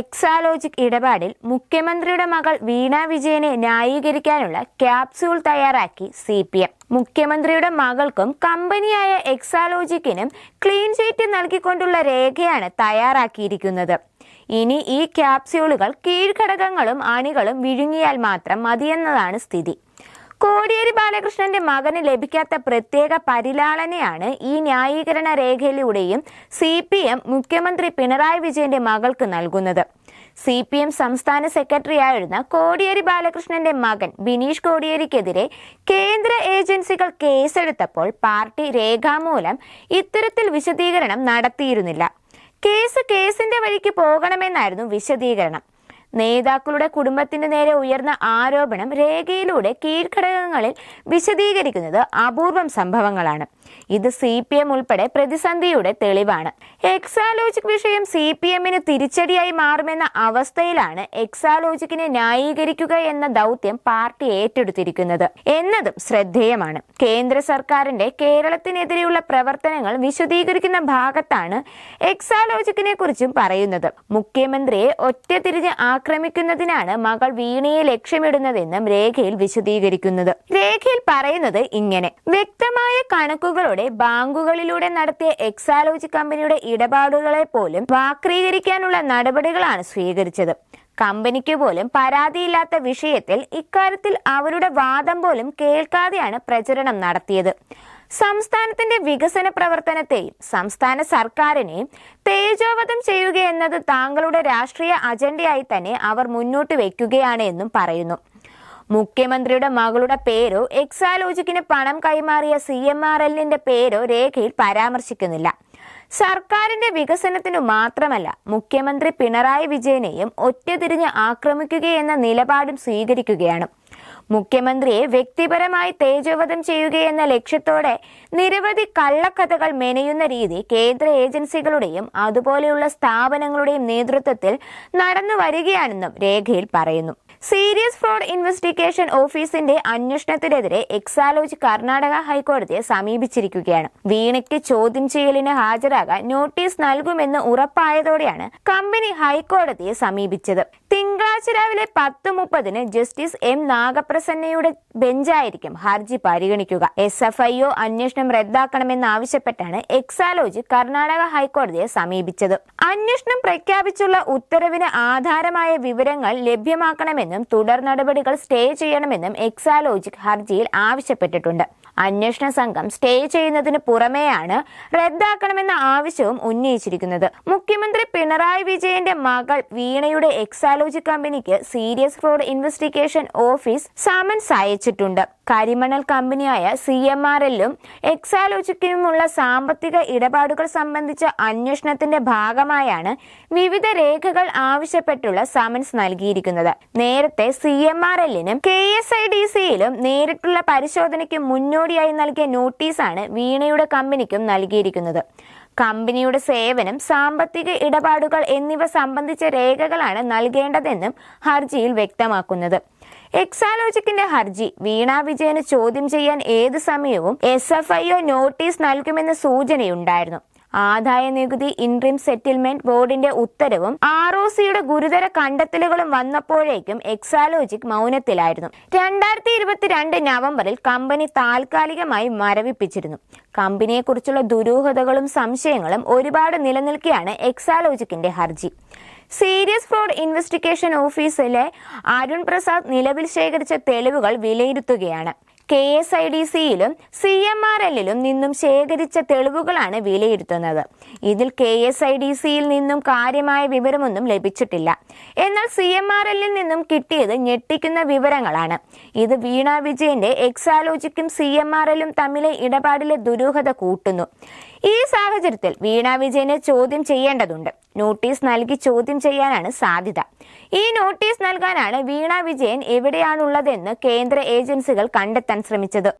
എക്സാലോജിക് ഇടപാടിൽ മുഖ്യമന്ത്രിയുടെ മകൾ വീണ വിജയനെ ന്യായീകരിക്കാനുള്ള ക്യാപ്സ്യൂൾ തയ്യാറാക്കി സി പി എം മുഖ്യമന്ത്രിയുടെ മകൾക്കും കമ്പനിയായ എക്സാലോജിക്കിനും ക്ലീൻ ചീറ്റ് നൽകിക്കൊണ്ടുള്ള രേഖയാണ് തയ്യാറാക്കിയിരിക്കുന്നത്. ഇനി ഈ ക്യാപ്സ്യൂളുകൾ കീഴ്ഘടകങ്ങളും അണികളും വിഴുങ്ങിയാൽ മാത്രം മതിയെന്നതാണ് സ്ഥിതി. കോടിയേരി ബാലകൃഷ്ണന്റെ മകന് ലഭിക്കാത്ത പ്രത്യേക പരിലാളനയാണ് ഈ ന്യായീകരണ രേഖയിലൂടെയും സി പി എം മുഖ്യമന്ത്രി പിണറായി വിജയന്റെ മകൾക്ക് നൽകുന്നത്. സി പി എം സംസ്ഥാന സെക്രട്ടറിയായിരുന്ന കോടിയേരി ബാലകൃഷ്ണന്റെ മകൻ ബിനീഷ് കോടിയേരിക്കെതിരെ കേന്ദ്ര ഏജൻസികൾ കേസെടുത്തപ്പോൾ പാർട്ടി രേഖാമൂലം ഇത്തരത്തിൽ വിശദീകരണം നടത്തിയിരുന്നില്ല. കേസ് കേസിന്റെ വഴിക്ക് പോകണമെന്നായിരുന്നു വിശദീകരണം. നേതാക്കളുടെ കുടുംബത്തിന് നേരെ ഉയർന്ന ആരോപണം രേഖയിലൂടെ കീഴ്ഘടകങ്ങളിൽ വിശദീകരിക്കുന്നത് അപൂർവം സംഭവങ്ങളാണ്. ഇത് സി പി എം ഉൾപ്പെടെ പ്രതിസന്ധിയുടെ തെളിവാണ്. എക്സാലോജിക് വിഷയം സി പി എമ്മിന് തിരിച്ചടിയായി മാറുമെന്ന അവസ്ഥയിലാണ് എക്സാലോജിക്കിനെ ന്യായീകരിക്കുക എന്ന ദൗത്യം പാർട്ടി ഏറ്റെടുത്തിരിക്കുന്നത്. എന്നതും ശ്രദ്ധേയമാണ്. കേന്ദ്ര സർക്കാരിന്റെ കേരളത്തിനെതിരെയുള്ള പ്രവർത്തനങ്ങൾ വിശദീകരിക്കുന്ന ഭാഗത്താണ് എക്സാലോജിക്കിനെ കുറിച്ചും പറയുന്നത്. മുഖ്യമന്ത്രിയെ ഒറ്റ തിരിഞ്ഞ് ആക്രമിക്കുന്നതിനാണ് മകൾ വീണയെ ലക്ഷ്യമിടുന്നതെന്നും രേഖയിൽ വിശദീകരിക്കുന്നത്. രേഖയിൽ പറയുന്നത് ഇങ്ങനെ. വ്യക്തമായ കണക്കുകളോടെ ബാങ്കുകളിലൂടെ നടത്തിയ എക്സാലോജി കമ്പനിയുടെ ഇടപാടുകളെ പോലും വാക്രീകരിക്കാനുള്ള നടപടികളാണ് സ്വീകരിച്ചത്. കമ്പനിക്ക് പോലും പരാതിയില്ലാത്ത വിഷയത്തിൽ ഇക്കാര്യത്തിൽ അവരുടെ വാദം പോലും കേൾക്കാതെയാണ് പ്രചരണം നടത്തിയത്. സംസ്ഥാനത്തിന്റെ വികസന പ്രവർത്തനത്തെയും സംസ്ഥാന സർക്കാരിനെയും തേജോവധം ചെയ്യുക എന്നത് താങ്കളുടെ രാഷ്ട്രീയ അജണ്ടയായി തന്നെ അവർ മുന്നോട്ട് വയ്ക്കുകയാണ് എന്നും പറയുന്നു. മുഖ്യമന്ത്രിയുടെ മകളുടെ പേരോ എക്സാലോജിക്കിന് പണം കൈമാറിയ സി എം ആർ എല്ലിന്റെ പേരോ രേഖയിൽ പരാമർശിക്കുന്നില്ല. സർക്കാരിന്റെ വികസനത്തിനു മാത്രമല്ല മുഖ്യമന്ത്രി പിണറായി വിജയനെയും ഒറ്റതിരിഞ്ഞ് ആക്രമിക്കുകയെന്ന നിലപാടും സ്വീകരിക്കുകയാണ്. മുഖ്യമന്ത്രിയെ വ്യക്തിപരമായി തേജോവധം ചെയ്യുകയെന്ന ലക്ഷ്യത്തോടെ നിരവധി കള്ളക്കഥകൾ മെനയുന്ന രീതി കേന്ദ്ര ഏജൻസികളുടെയും അതുപോലെയുള്ള സ്ഥാപനങ്ങളുടെയും നേതൃത്വത്തിൽ നടന്നു വരികയാണെന്നും രേഖയിൽ പറയുന്നു. സീരിയസ് ഫ്രോഡ് ഇൻവെസ്റ്റിഗേഷൻ ഓഫീസിന്റെ അന്വേഷണത്തിനെതിരെ എക്സാലോജ് കർണാടക ഹൈക്കോടതിയെ സമീപിച്ചിരിക്കുകയാണ്. വീണയ്ക്ക് ചോദ്യം ചെയ്യലിന് ഹാജരാകാൻ നോട്ടീസ് നൽകുമെന്ന് ഉറപ്പായതോടെയാണ് കമ്പനി ഹൈക്കോടതിയെ സമീപിച്ചത്. തിങ്കളാഴ്ച രാവിലെ പത്ത് മുപ്പതിന് ജസ്റ്റിസ് എം നാഗപ്രസന്നയുടെ ബെഞ്ചായിരിക്കും ഹർജി പരിഗണിക്കുക. എസ് എഫ് ഐ ഒ അന്വേഷണം റദ്ദാക്കണമെന്നാവശ്യപ്പെട്ടാണ് എക്സാലോജ് കർണാടക ഹൈക്കോടതിയെ സമീപിച്ചത്. അന്വേഷണം പ്രഖ്യാപിച്ചുള്ള ഉത്തരവിന് ആധാരമായ വിവരങ്ങൾ ലഭ്യമാക്കണമെന്നും തുടർ നടപടികൾ സ്റ്റേ ചെയ്യണമെന്നും എക്സാലോജിക് ഹർജിയിൽ ആവശ്യപ്പെട്ടിട്ടുണ്ട്. അന്വേഷണ സംഘം സ്റ്റേ ചെയ്യുന്നതിന് പുറമെയാണ് റദ്ദാക്കണമെന്ന ആവശ്യവും ഉന്നയിച്ചിരിക്കുന്നത്. മുഖ്യമന്ത്രി പിണറായി വിജയന്റെ മകൾ വീണയുടെ എക്സാലോജി കമ്പനിക്ക് serious fraud investigation office summons അയച്ചിട്ടുണ്ട്. കരിമണൽ കമ്പനിയായ സി എം ആർ എല്ലും എക്സാലോജിക്കുമുള്ള സാമ്പത്തിക ഇടപാടുകൾ സംബന്ധിച്ച അന്വേഷണത്തിന്റെ ഭാഗമായാണ് വിവിധ രേഖകൾ ആവശ്യപ്പെട്ടുള്ള സമൻസ് നൽകിയിരിക്കുന്നത്. നേരത്തെ സി എം ആർ എല്ലിനും കെ എസ് ഐ ഡി സിയിലും നേരിട്ടുള്ള പരിശോധനയ്ക്ക് മുന്നോടിയായി നൽകിയ നോട്ടീസാണ് വീണയുടെ കമ്പനിക്കും നൽകിയിരിക്കുന്നത്. കമ്പനിയുടെ സേവനം സാമ്പത്തിക ഇടപാടുകൾ എന്നിവ സംബന്ധിച്ച രേഖകളാണ് നൽകേണ്ടതെന്നും ഹർജിയിൽ വ്യക്തമാക്കുന്നത്. എക്സാലോജിക്കിന്റെ ഹർജി വീണ വിജയന് ചോദ്യം ചെയ്യാൻ ഏത് സമയവും S F I O notice നൽകുമെന്ന സൂചനയുണ്ടായിരുന്നു. ആദായ നികുതി ഇൻട്രീം സെറ്റിൽമെന്റ് ബോർഡിന്റെ ഉത്തരവും ആർ ഒ സിയുടെ ഗുരുതര കണ്ടെത്തലുകളും വന്നപ്പോഴേക്കും എക്സാലോജിക് മൗനത്തിലായിരുന്നു. രണ്ടായിരത്തി ഇരുപത്തിരണ്ട് നവംബറിൽ കമ്പനി താൽക്കാലികമായി മരവിപ്പിച്ചിരുന്നു. കമ്പനിയെക്കുറിച്ചുള്ള ദുരൂഹതകളും സംശയങ്ങളും ഒരുപാട് നിലനിൽക്കെയാണ് എക്സാലോജിക്കിന്റെ ഹർജി. സീരിയസ് ഫ്രോഡ് ഇൻവെസ്റ്റിഗേഷൻ ഓഫീസിലെ അരുൺ പ്രസാദ് നിലവിൽ ശേഖരിച്ച തെളിവുകൾ വിലയിരുത്തുകയാണ്. കെ എസ് ഐ ഡി സിയിലും സി എം ആർ എല്ലിലും നിന്നും ശേഖരിച്ച തെളിവുകളാണ് വിലയിരുത്തുന്നത്. ഇതിൽ കെ എസ് ഐ ഡി സിയിൽ നിന്നും കാര്യമായ വിവരമൊന്നും ലഭിച്ചിട്ടില്ല. എന്നാൽ സി എം ആർ എല്ലിൽ നിന്നും കിട്ടിയത് ഞെട്ടിക്കുന്ന വിവരങ്ങളാണ്. ഇത് വീണ വിജയന്റെ എക്സാലോജിക്കും സി എം ആർ എല്ലും തമ്മിലെ ഇടപാടിലെ ദുരൂഹത കൂട്ടുന്നു. ഈ സാഹചര്യത്തിൽ വീണ വിജയനെ ചോദ്യം ചെയ്യേണ്ടതുണ്ട്. നോട്ടീസ് നൽകി ചോദ്യം ചെയ്യാനാണ് സാധ്യത. ഈ നോട്ടീസ് നൽകാനാണ് വീണ വിജയൻ എവിടെയാണുള്ളതെന്ന് കേന്ദ്ര ഏജൻസികൾ കണ്ടെത്താൻ ശ്രമിച്ചത്.